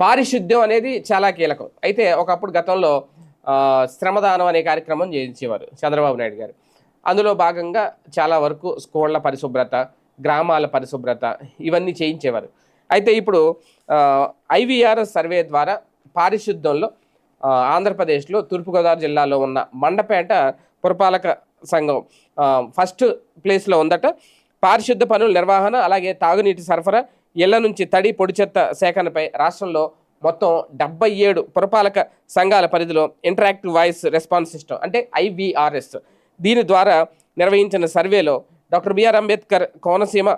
పారిశుద్ధ్యం అనేది చాలా కీలకం. అయితే ఒకప్పుడు గతంలో శ్రమదానం అనే కార్యక్రమం చేయించేవారు చంద్రబాబు నాయుడు గారు. అందులో భాగంగా చాలా వరకు స్కూళ్ళ పరిశుభ్రత గ్రామాల పరిశుభ్రత ఇవన్నీ చేయించేవారు. అయితే ఇప్పుడు ఐవీఆర్ సర్వే ద్వారా పారిశుద్ధ్యంలో ఆంధ్రప్రదేశ్లో తూర్పుగోదావరి జిల్లాలో ఉన్న మండపేట పురపాలక సంఘం ఫస్ట్ ప్లేస్లో ఉందట. పారిశుద్ధ పనుల నిర్వహణ అలాగే తాగునీటి సరఫరా ఇళ్ళ నుంచి తడి పొడి చెత్త సేకరణపై రాష్ట్రంలో మొత్తం డెబ్బై ఏడు పురపాలక సంఘాల పరిధిలో ఇంటరాక్టివ్ వాయిస్ రెస్పాన్స్ సిస్టమ్ అంటే ఐవీఆర్ఎస్ దీని ద్వారా నిర్వహించిన సర్వేలో డాక్టర్ బిఆర్ అంబేద్కర్ కోనసీమ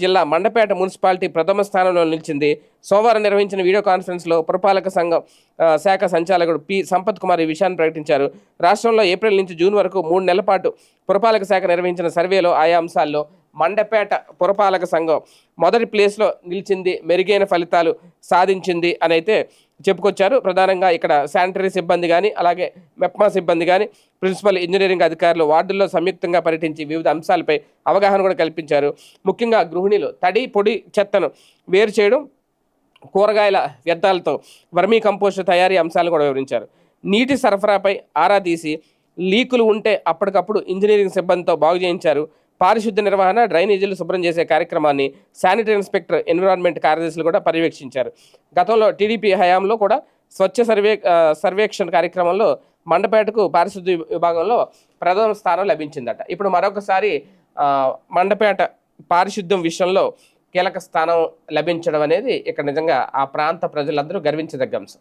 జిల్లా మండపేట మున్సిపాలిటీ ప్రథమ స్థానంలో నిలిచింది. సోమవారం నిర్వహించిన వీడియో కాన్ఫరెన్స్లో పురపాలక సంఘం శాఖ సంచాలకుడు పి. సంపత్ కుమార్ ఈ విషయాన్ని ప్రకటించారు. రాష్ట్రంలో ఏప్రిల్ నుంచి జూన్ వరకు మూడు నెలల పాటు పురపాలక శాఖ నిర్వహించిన సర్వేలో ఆయా అంశాల్లో మండపేట పురపాలక సంఘం మొదటి ప్లేస్లో నిలిచింది మెరుగైన ఫలితాలు సాధించింది అని అయితే చెప్పుకొచ్చారు. ప్రధానంగా ఇక్కడ శానిటరీ సిబ్బంది కానీ అలాగే మెప్మా సిబ్బంది కానీ ప్రిన్సిపల్ ఇంజనీరింగ్ అధికారులు వార్డుల్లో సంయుక్తంగా పర్యటించి వివిధ అంశాలపై అవగాహన కూడా కల్పించారు. ముఖ్యంగా గృహిణులు తడి పొడి చెత్తను వేరు చేయడం కూరగాయల వ్యర్థాలతో వర్మీ కంపోస్ట్ తయారీ అంశాలను కూడా వివరించారు. నీటి సరఫరాపై ఆరా తీసి లీకులు ఉంటే అప్పటికప్పుడు ఇంజనీరింగ్ సిబ్బందితో బాగు చేయించారు. పారిశుద్ధ్య నిర్వహణ డ్రైనేజీలు శుభ్రం చేసే కార్యక్రమాన్ని శానిటరీ ఇన్స్పెక్టర్ ఎన్విరాన్మెంట్ కార్యదర్శులు కూడా పర్యవేక్షించారు. గతంలో టీడీపీ హయాంలో కూడా స్వచ్ఛ సర్వే సర్వేక్షణ కార్యక్రమంలో మండపేటకు పారిశుద్ధ్య విభాగంలో ప్రథమ స్థానం లభించిందట. ఇప్పుడు మరొకసారి మండపేట పారిశుద్ధ్యం విషయంలో కీలక స్థానం లభించడం అనేది ఇక్కడ నిజంగా ఆ ప్రాంత ప్రజలందరూ గర్వించదగ్గ అంశం.